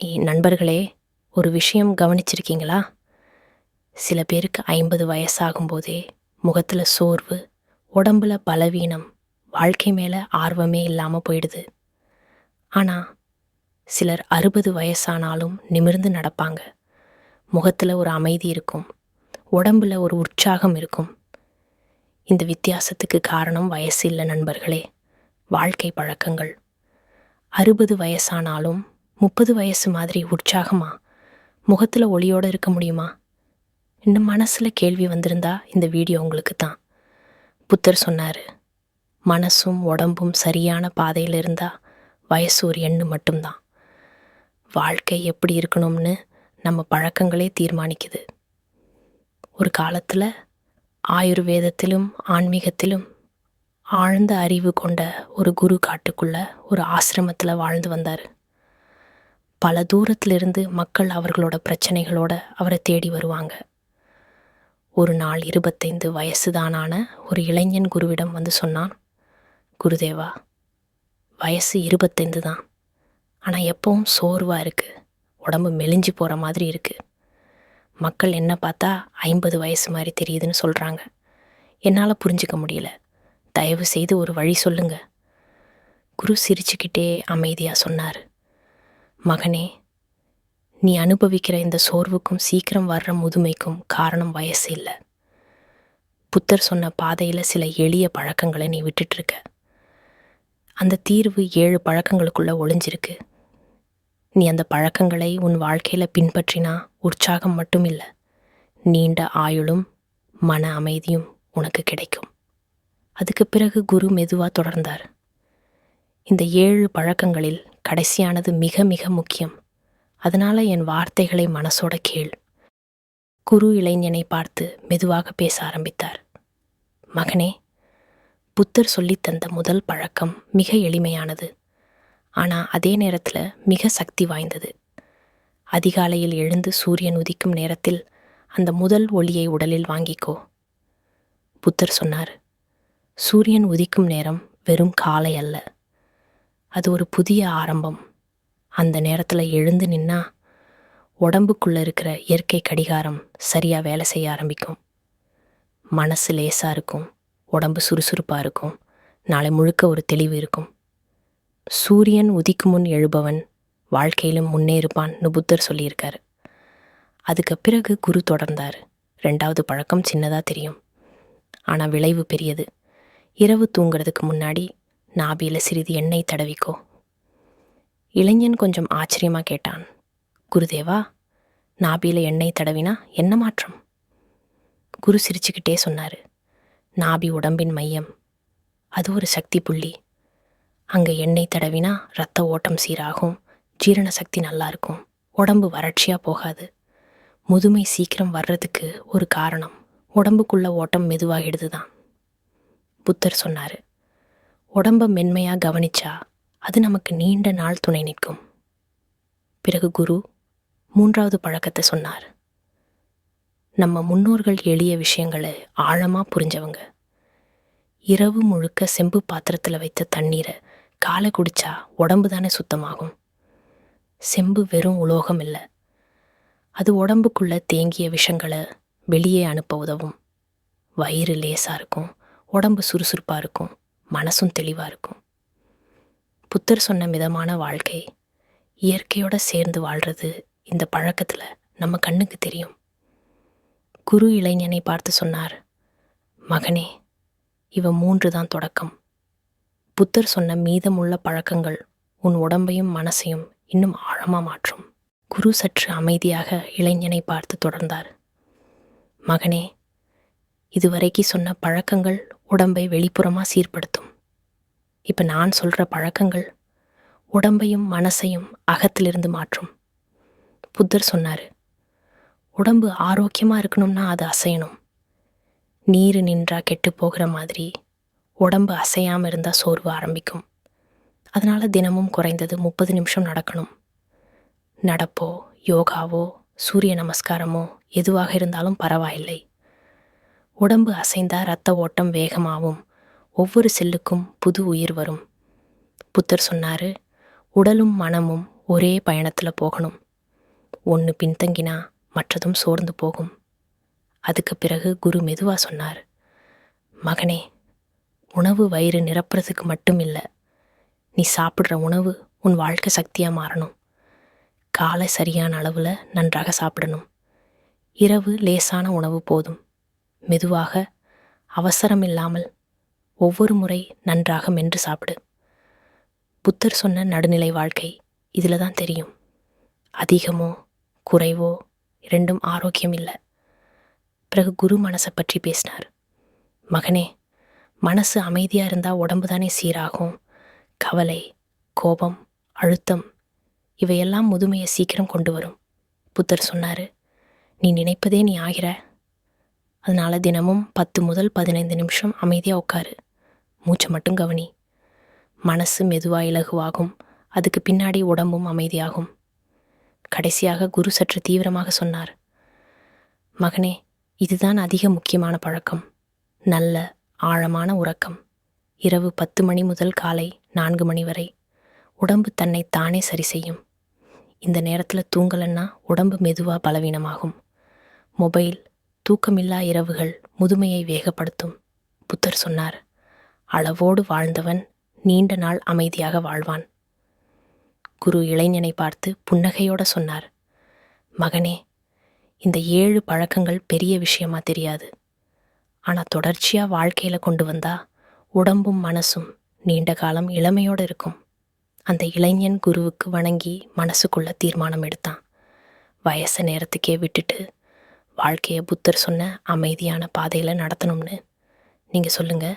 நண்பர்களே ஒரு விஷயம் கவனிச்சிருக்கீங்களா? சில பேருக்கு ஐம்பது வயசாகும்போதே முகத்தில் சோர்வு உடம்புல பலவீனம் வாழ்க்கை மேலே ஆர்வமே இல்லாமல் போயிடுது. ஆனால் சிலர் அறுபது வயசானாலும் நிமிர்ந்து நடப்பாங்க. முகத்தில் ஒரு அமைதி இருக்கும் உடம்புல ஒரு உற்சாகம் இருக்கும். இந்த வித்தியாசத்துக்கு காரணம் வயசு இல்லை நண்பர்களே வாழ்க்கை பழக்கங்கள். அறுபது வயசானாலும் முப்பது வயசு மாதிரி உற்சாகமா? முகத்தில் ஒளியோடு இருக்க முடியுமா? இந்த மனசில் கேள்வி வந்திருந்தா இந்த வீடியோ உங்களுக்கு தான் புத்தர் சொன்னார் மனசும் உடம்பும் சரியான பாதையில் இருந்தால் வயசு ஒரு எண்ணு மட்டும்தான். வாழ்க்கை எப்படி இருக்கணும்னு நம்ம பழக்கங்களே தீர்மானிக்குது. ஒரு காலத்தில் ஆயுர்வேதத்திலும் ஆன்மீகத்திலும் ஆழ்ந்த அறிவு கொண்ட ஒரு குரு காட்டுக்குள்ள ஒரு ஆசிரமத்தில் வாழ்ந்து வந்தார். பல தூரத்திலிருந்து மக்கள் அவர்களோட பிரச்சனைகளோட அவரை தேடி வருவாங்க. ஒரு நாள் இருபத்தைந்து வயசுதானான ஒரு இளைஞன் குருவிடம் வந்து சொன்னான் குருதேவா வயசு இருபத்தைந்து தான். ஆனால் எப்பவும் சோர்வாக இருக்குது உடம்பு மெலிஞ்சு போகிற மாதிரி இருக்குது மக்கள் என்ன பார்த்தா ஐம்பது வயசு மாதிரி தெரியுதுன்னு சொல்கிறாங்க என்னால் புரிஞ்சுக்க முடியல. தயவு செய்து ஒரு வழி சொல்லுங்க. குரு சிரிச்சுக்கிட்டே அமைதியாக சொன்னார். மகனே நீ அனுபவிக்கிற இந்த சோர்வுக்கும் சீக்கிரம் வர்ற முதுமைக்கும் காரணம் வயசு இல்லை. புத்தர் சொன்ன பாதையில் சில எளிய பழக்கங்களை நீ விட்டுட்டு இருக்க அந்த தீர்வு ஏழு பழக்கங்களுக்குள்ள ஒளிஞ்சிருக்கு. நீ அந்த பழக்கங்களை உன் வாழ்க்கையில் பின்பற்றினா உற்சாகம் மட்டும் இல்லை நீண்ட ஆயுளும் மன அமைதியும் உனக்கு கிடைக்கும். அதுக்கு பிறகு குரு மெதுவாக தொடர்ந்தார். இந்த ஏழு பழக்கங்களில் கடைசியானது மிக மிக முக்கியம். அதனால என் வார்த்தைகளை மனசோட கேள். குரு இளைஞனை பார்த்து மெதுவாக பேச ஆரம்பித்தார். மகனே புத்தர் சொல்லித் தந்த முதல் பழக்கம் மிக எளிமையானது. ஆனால் அதே நேரத்தில் மிக சக்தி வாய்ந்தது. அதிகாலையில் எழுந்து சூரியன் உதிக்கும் நேரத்தில் அந்த முதல் ஒளியை உடலில் வாங்கிக்கோ. புத்தர் சொன்னார் சூரியன் உதிக்கும் நேரம் வெறும் காலை அல்ல. அது ஒரு புதிய ஆரம்பம். அந்த நேரத்தில் எழுந்து நின்னா உடம்புக்குள்ளே இருக்கிற இயற்கை கடிகாரம் சரியாக வேலை செய்ய ஆரம்பிக்கும். மனசு லேசாக இருக்கும் உடம்பு சுறுசுறுப்பாக இருக்கும் நாளை முழுக்க ஒரு தெளிவு இருக்கும். சூரியன் உதிக்கு முன் எழுபவன் வாழ்க்கையிலும் முன்னேறுப்பான்னு புத்தர் சொல்லியிருக்காரு. அதுக்கு பிறகு குரு தொடர்ந்தார். ரெண்டாவது பழக்கம் சின்னதாக தெரியும். ஆனால் விளைவு பெரியது. இரவு தூங்குறதுக்கு முன்னாடி நாபியில் சிறிது எண்ணெய் தடவிக்கோ. இளைஞன் கொஞ்சம் ஆச்சரியமாக கேட்டான். குருதேவா நாபியில் எண்ணெய் தடவினா என்ன மாற்றம்? குரு சிரிச்சுக்கிட்டே சொன்னார். நாபி உடம்பின் மையம். அது ஒரு சக்தி புள்ளி. அங்கே எண்ணெய் தடவினா ரத்த ஓட்டம் சீராகும் ஜீரண சக்தி நல்லா இருக்கும் உடம்பு வறட்சியாக போகாது. முதுமை சீக்கிரம் வர்றதுக்கு ஒரு காரணம். உடம்புக்குள்ள ஓட்டம் மெதுவாகிடுது தான் புத்தர் சொன்னார். உடம்ப மென்மையாக கவனிச்சா அது நமக்கு நீண்ட நாள் துணை நிற்கும். பிறகு குரு மூன்றாவது பழக்கத்தை சொன்னார். நம்ம முன்னோர்கள் எளிய விஷயங்களை ஆழமாக புரிஞ்சவங்க. இரவு முழுக்க செம்பு பாத்திரத்தில் வைத்த தண்ணீரை காலை குடிச்சா உடம்பு தானே சுத்தமாகும். செம்பு வெறும் உலோகம் இல்லை. அது உடம்புக்குள்ள தேங்கிய விஷங்களை வெளியே அனுப்ப உதவும். வயிறு லேசாக இருக்கும். உடம்பு சுறுசுறுப்பாக இருக்கும். மனசும் தெளிவாக இருக்கும். புத்தர் சொன்ன மிதமான வாழ்க்கை இயற்கையோட சேர்ந்து வாழ்றது இந்த பழக்கத்தில் நம்ம கண்ணுக்கு தெரியும். குரு இளைஞனை பார்த்து சொன்னார் மகனே இவ மூன்று தான் தொடக்கம். புத்தர் சொன்ன மீதமுள்ள பழக்கங்கள் உன் உடம்பையும் மனசையும் இன்னும் ஆழமாக மாற்றும் குரு சற்று அமைதியாக இளைஞனை பார்த்து தொடர்ந்தார் மகனே இதுவரைக்கு சொன்ன பழக்கங்கள் உடம்பை வெளிப்புறமாக சீர்படுத்தும். இப்போ நான் சொல்கிற பழக்கங்கள் உடம்பையும் மனசையும் அகத்திலிருந்து மாற்றும். புத்தர் சொன்னார் உடம்பு ஆரோக்கியமாக இருக்கணும்னா அது அசையணும். நீர் நின்றா கெட்டு போகிற மாதிரி உடம்பு அசையாமல் இருந்தால் சோர்வு ஆரம்பிக்கும். அதனால் தினமும் குறைந்தது முப்பது நிமிஷம் நடக்கணும். நடப்போ யோகாவோ சூரிய நமஸ்காரமோ எதுவாக இருந்தாலும் பரவாயில்லை. உடம்பு அசைந்தா ரத்த ஓட்டம் வேகமாகும். ஒவ்வொரு செல்லுக்கும் புது உயிர் வரும். புத்தர் சொன்னாரு உடலும் மனமும் ஒரே பயணத்தில் போகணும். ஒன்று பின்தங்கினா மற்றதும் சோர்ந்து போகும். அதுக்கு பிறகு குரு மெதுவாக சொன்னார் மகனே உணவு வயிறு நிரப்புறதுக்கு மட்டும் இல்லை. நீ சாப்பிட்ற உணவு உன் வாழ்க்கை சக்தியாக மாறணும். காலை சரியான அளவில் நன்றாக சாப்பிடணும். இரவு லேசான உணவு போதும். மெதுவாக அவசரம் இல்லாமல் ஒவ்வொரு முறை நன்றாக மென்று சாப்பிடு. புத்தர் சொன்ன நடுநிலை வாழ்க்கை இதில் தான் தெரியும். அதிகமோ குறைவோ இரண்டும் ஆரோக்கியம் இல்லை. பிறகு குரு மனசை பற்றி பேசினார். மகனே மனசு அமைதியாக இருந்தால் உடம்பு தானே சீராகும். கவலை கோபம் அழுத்தம் இவையெல்லாம் முதுமையை சீக்கிரம் கொண்டு வரும். புத்தர் சொன்னார் நீ நினைப்பதே நீ ஆகிற அதனால் தினமும் பத்து முதல் பதினைந்து நிமிஷம் அமைதியாக உட்காரு. மூச்சை மட்டும் கவனி. மனசு மெதுவாக இலகுவாகும். அதுக்கு பின்னாடி உடம்பும் அமைதியாகும். கடைசியாக குரு சற்று தீவிரமாக சொன்னார். மகனே இதுதான் அதிக முக்கியமான பழக்கம். நல்ல ஆழமான உறக்கம். இரவு பத்து மணி முதல் காலை நான்கு மணி வரை. உடம்பு தன்னை தானே சரி செய்யும். இந்த நேரத்தில் தூங்கலன்னா உடம்பு மெதுவாக பலவீனமாகும். மொபைல் தூக்கமில்லா இரவுகள் முதுமையை வேகப்படுத்தும் புத்தர் சொன்னார். அளவோடு வாழ்ந்தவன் நீண்ட நாள் அமைதியாக வாழ்வான். குரு இளைஞனை பார்த்து புன்னகையோட சொன்னார். மகனே இந்த ஏழு பழக்கங்கள் பெரிய விஷயமா தெரியாது. ஆனால் தொடர்ச்சியாக வாழ்க்கையில் கொண்டு வந்தா உடம்பும் மனசும் நீண்ட காலம் இளமையோடு இருக்கும். அந்த இளைஞன் குருவுக்கு வணங்கி மனசுக்குள்ள தீர்மானம் எடுத்தான். வயசு நேரத்துக்கே விட்டுட்டு வாழ்க்கையை புத்தர் சொன்ன அமைதியான பாதையில் நடத்தணும்னு நீங்கள் சொல்லுங்கள்